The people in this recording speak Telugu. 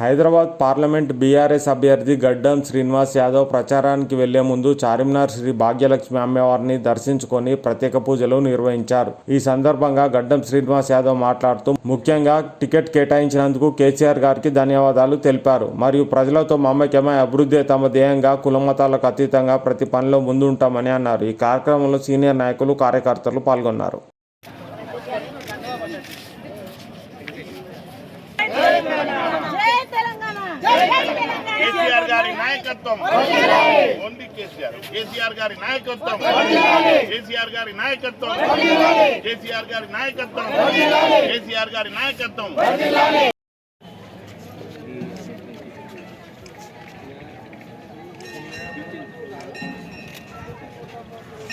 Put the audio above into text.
హైదరాబాద్ పార్లమెంట్ బీఆర్ఎస్ అభ్యర్థి గడ్డం శ్రీనివాస్ యాదవ్ ప్రచారానికి వెళ్ళే ముందు చార్మినార్ శ్రీ భాగ్యలక్ష్మి అమ్మవారిని దర్శించుకొని ప్రత్యేక పూజలు నిర్వహించారు. ఈ సందర్భంగా గడ్డం శ్రీనివాస్ యాదవ్ మాట్లాడుతూ ముఖ్యంగా టికెట్ కేటాయించినందుకు కేసీఆర్ గారికి ధన్యవాదాలు తెలిపారు. మరియు ప్రజలతో మమ్మకమై అభివృద్ధి తమ ధ్యేయంగా కులమతాలకు అతీతంగా ప్రతి పనిలో ముందుంటామని అన్నారు. ఈ కార్యక్రమంలో సీనియర్ నాయకులు కార్యకర్తలు పాల్గొన్నారు. తెలంగాణ కేసీఆర్ గారి నాయకత్వం. ఓన్లీ కేసీఆర్. కేసీఆర్ గారి నాయకత్వం. కేసీఆర్ గారి నాయకత్వం. కేసీఆర్ గారి నాయకత్వం. కేసీఆర్ గారి నాయకత్వం.